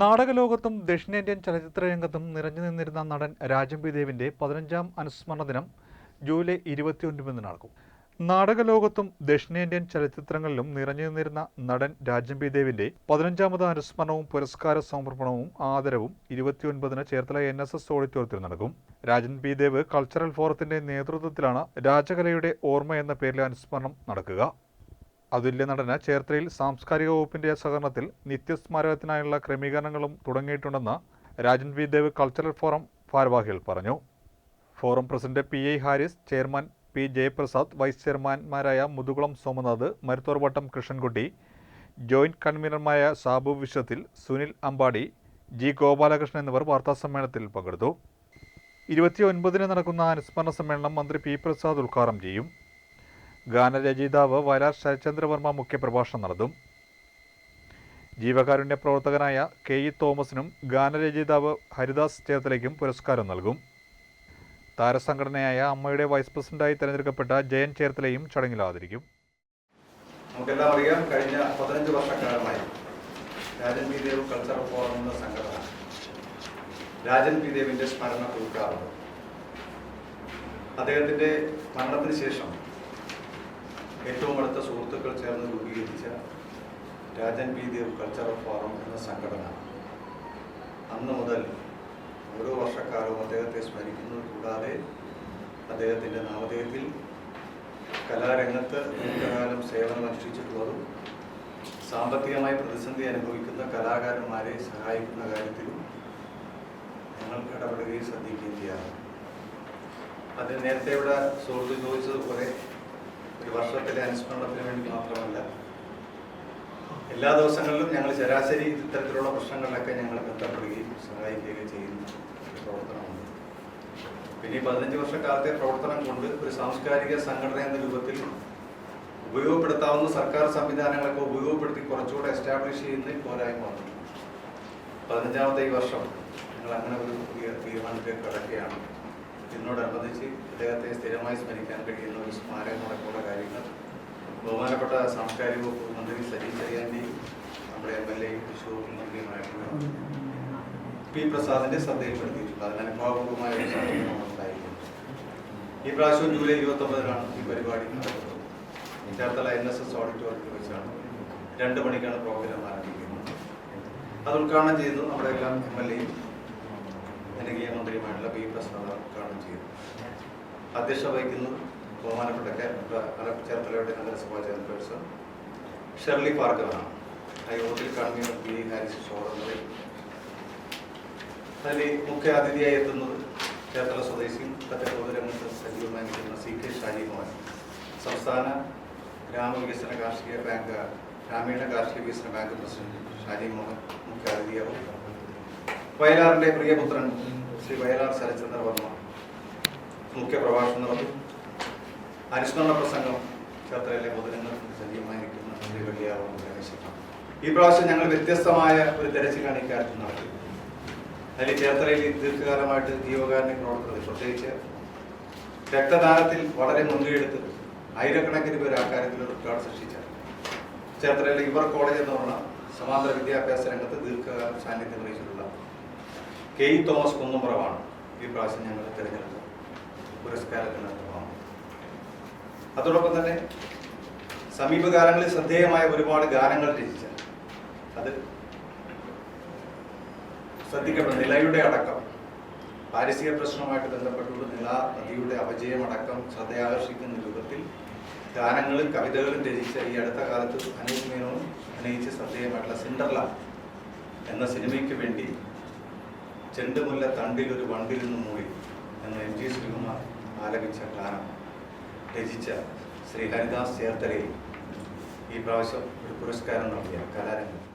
നാടകലോകത്തും ദക്ഷിണേന്ത്യൻ ചലച്ചിത്ര രംഗത്തും നിറഞ്ഞു നിന്നിരുന്ന നടൻ രാജംബി ദേവിന്റെ പതിനഞ്ചാം അനുസ്മരണ ദിനം ജൂലൈ ഇരുപത്തിയൊൻപതിന് നടക്കും. നാടകലോകത്തും ദക്ഷിണേന്ത്യൻ ചലച്ചിത്രങ്ങളിലും നിറഞ്ഞു നിന്നിരുന്ന നടൻ രാജംബി ദേവിന്റെ പതിനഞ്ചാമത് അനുസ്മരണവും പുരസ്കാര സമർപ്പണവും ആദരവും ഇരുപത്തിയൊൻപതിന് ചേർത്തല എൻ എസ് എസ് ഓഡിറ്റോറിയത്തിൽ നടക്കും. രാജൻ പി ദേവ് കൾച്ചറൽ ഫോറത്തിന്റെ നേതൃത്വത്തിലാണ് രാജകലയുടെ ഓർമ്മ എന്ന പേരിലെ അനുസ്മരണം നടക്കുക. അതുല്യ നടന് ചേർത്തലയിൽ സാംസ്കാരിക വകുപ്പിന്റെ സഹകരണത്തിൽ നിത്യസ്മാരകത്തിനായുള്ള ക്രമീകരണങ്ങളും തുടങ്ങിയിട്ടുണ്ടെന്ന് Rajan V Dev cultural forum ഭാരവാഹികൾ പറഞ്ഞു. Forum president P I Haris chairman P Jayaprasad vice ചെയർമാൻമാരായ Muthukulam Somanath Maruthorvattom Krishnankutty joint കൺവീനർമാരായ സാബു വിശ്വത്തിൽ സുനിൽ അമ്പാടി ജി ഗോപാലകൃഷ്ണൻ എന്നിവർ വാർത്താസമ്മേളനത്തിൽ പങ്കെടുത്തു. ഇരുപത്തിയൊൻപതിന് നടക്കുന്ന അനുസ്മരണ സമ്മേളനം മന്ത്രി പി പ്രസാദ് ഉദ്ഘാടനം ചെയ്യും. ഗാനരചയിതാവ് വയലാർ ശരചന്ദ്രവർമ്മ മുഖ്യപ്രഭാഷണം നടത്തും. ജീവകാരുണ്യ പ്രവർത്തകനായ കെ ഇ തോമസിനും ഗാനരചയിതാവ് ഹരിദാസ് ചേർത്തലയ്ക്കും പുരസ്കാരം നൽകും. താരസംഘടനയായ അമ്മയുടെ വൈസ് പ്രസിഡന്റായി തിരഞ്ഞെടുക്കപ്പെട്ട ജയൻ ചേർത്തലയും ചടങ്ങിൽ ആദരിക്കും നമുക്കെല്ലാം അറിയാം കഴിഞ്ഞ പതിനഞ്ച് വർഷക്കാലമായി Rajan P Dev cultural forum എന്ന സംഘടന രാജൻ പി ദേവിന്റെ സ്മരണ പുതുക്കാറുണ്ട്. അദ്ദേഹത്തിന്റെ മരണത്തിന് ശേഷം ഏറ്റവും അടുത്ത സുഹൃത്തുക്കൾ ചേർന്ന് രൂപീകരിച്ച Rajan P Dev cultural forum എന്ന സംഘടന. അന്ന് മുതൽ ഓരോ വർഷക്കാലവും അദ്ദേഹത്തെ സ്മരിക്കുന്നത് കൂടാതെ അദ്ദേഹത്തിന്റെ നാമധേയത്തിൽ കലാരംഗത്ത് ദീർഘകാലം സേവനം അനുഷ്ഠിച്ചിട്ടുള്ളതും സാമ്പത്തികമായി പ്രതിസന്ധി അനുഭവിക്കുന്ന കലാകാരന്മാരെ സഹായിക്കുന്ന കാര്യത്തിലും ഞങ്ങൾ ഇടപെടുകയും ശ്രദ്ധിക്കുകയും ചെയ്യാറ് അത് നേരത്തെ ഇവിടെ സുഹൃത്ത് ചോദിച്ചതുപോലെ ഒരു വർഷത്തിലെ അനുസ്മരണത്തിന് വേണ്ടി മാത്രമല്ല എല്ലാ ദിവസങ്ങളിലും ഞങ്ങൾ ശരാശരി ഇത്തരത്തിലുള്ള പ്രശ്നങ്ങളിലൊക്കെ ഞങ്ങൾ ബന്ധപ്പെടുകയും സഹായിക്കുകയും ചെയ്യുന്ന ഒരു പ്രവർത്തനമുണ്ട്. പിന്നെ ഈ പതിനഞ്ച് വർഷക്കാലത്തെ പ്രവർത്തനം കൊണ്ട് ഒരു സാംസ്കാരിക സംഘടന എന്ന രൂപത്തിൽ ഉപയോഗപ്പെടുത്താവുന്ന സർക്കാർ സംവിധാനങ്ങളൊക്കെ ഉപയോഗപ്പെടുത്തി കുറച്ചുകൂടെ എസ്റ്റാബ്ലിഷ് ചെയ്യുന്ന പോരായ്മ വന്നു. പതിനഞ്ചാമത്തെ ഈ വർഷം ഞങ്ങൾ അങ്ങനെ ഒരു തീരുമാനത്തിലേക്ക് കടക്കുകയാണ്. ഇതിനോടനുബന്ധിച്ച് അദ്ദേഹത്തെ സ്ഥിരമായി സ്മരിക്കാൻ കഴിയുന്ന ഒരു സ്മാരകം ബഹുമാനപ്പെട്ട സാംസ്കാരിക വകുപ്പ് മന്ത്രി സജി ചെറിയാന്റെയും നമ്മുടെ എം എൽ എയും തൃശൂർ മന്ത്രിയുമായിട്ടുള്ള പി പ്രസാദിന്റെ ശ്രദ്ധയിൽപ്പെടുത്തിയിട്ടുണ്ട് അതിന് അനുഭാവപൂർവമായ ഈ പ്രാവശ്യം ജൂലൈ ഇരുപത്തി ഒമ്പതിനാണ് ഈ പരിപാടി നടക്കുന്നത്. ചേർത്തല എൻ എസ് എസ് ഓഡിറ്റോറിയത്തിൽ വെച്ചാണ് രണ്ട് മണിക്കാണ് പ്രോഗ്രാം ആരംഭിക്കുന്നത്. അത് ഉദ്ഘാടനം ചെയ്തത് നമ്മുടെ എല്ലാം എം എൽ എയും ജനകീയ മന്ത്രിയുമായിട്ടുള്ള പി പ്രസാദ് ഉദ്ഘാടനം ചെയ്തു. അധ്യക്ഷ വഹിക്കുന്നത് ബഹുമാനപ്പെട്ട ചേർത്തലയുടെ നഗരസഭാ ചെയർപേഴ്സൺ ഷെർലി പാർക്കറാണ്. ആ യോഗത്തിൽ കൺവീനർ ബി ഹാരിസ് ഷോറന്നറി അതിൽ മുഖ്യ അതിഥിയായി എത്തുന്നത് ചേർത്തല സ്വദേശിയും സഹോദരങ്ങൾക്ക് സജീവമായി നിൽക്കുന്ന സി കെ ഷാജി മോഹൻ സംസ്ഥാന ഗ്രാമവികസന കാർഷിക ബാങ്ക് ഗ്രാമീണ കാർഷിക വികസന ബാങ്ക് പ്രസിഡന്റ് ഷാജി മോഹൻ മുഖ്യ അതിഥിയാവും വയലാറിന്റെ പ്രിയപുത്രൻ ശ്രീ വയലാർ ശരചന്ദ്ര വർമ്മ മുഖ്യ പ്രഭാഷണം നടത്തും. അനുസ്മരണ പ്രസംഗം ക്ഷേത്രയിലെ പൊതുരംഗത്ത് സജീവമായി നിൽക്കുന്ന ശ്രീ വെള്ളിയാവും ഈ പ്രാവശ്യം ഞങ്ങൾ വ്യത്യസ്തമായ ഒരു തെരച്ചിലാണ് ഇക്കാര്യത്തിൽ നടത്തി അതിൽ ചേർത്തലയിൽ ദീർഘകാലമായിട്ട് ജീവകാരുണ്യ പ്രവർത്തനത്തിൽ പ്രത്യേകിച്ച് രക്തദാനത്തിൽ വളരെ മുൻകൈയെടുത്ത് ആയിരക്കണക്കിന് പേർ ആ കാര്യത്തിൽ റെക്കോർഡ് സൃഷ്ടിച്ച ചേർത്തലയിലെ യുവർ കോളേജ് എന്ന് പറഞ്ഞ സമാന്തര വിദ്യാഭ്യാസ രംഗത്ത് ദീർഘകാലം സാന്നിധ്യം വഹിച്ചിട്ടുള്ള കെ ഇ തോമസ് കുന്നുമുറവാണ് ഈ പ്രാവശ്യം ഞങ്ങൾ തിരഞ്ഞെടുത്ത പുരസ്കാരത്തിന് അതോടൊപ്പം തന്നെ സമീപകാലങ്ങളിൽ ശ്രദ്ധേയമായ ഒരുപാട് ഗാനങ്ങൾ രചിച്ച അത് ശ്രദ്ധിക്കപ്പെടും നിലയുടെ അടക്കം പാരിസ്ഥിതിക പ്രശ്നവുമായിട്ട് ബന്ധപ്പെട്ടുള്ള നില നദിയുടെ അപജയമടക്കം ശ്രദ്ധയാകർഷിക്കുന്ന രൂപത്തിൽ ഗാനങ്ങളും കവിതകളും രചിച്ച ഈ അടുത്ത കാലത്ത് അനൂപ് മേനോൻ അഭിനയിച്ച് ശ്രദ്ധേയമായിട്ടുള്ള സിൻഡർല എന്ന സിനിമയ്ക്ക് വേണ്ടി ചെണ്ടുമുല്ല തണ്ടിൽ ഒരു വണ്ടിൽ നിന്ന് മൂടി എന്ന എം ജി ശ്രീകുമാർ ആലപിച്ച ഗാനം. രചിച്ച ശ്രീ ഹരിദാസ് ചേർത്തലയിൽ ഈ പ്രാവശ്യം ഒരു പുരസ്കാരം നൽകിയ കലാരംഗം.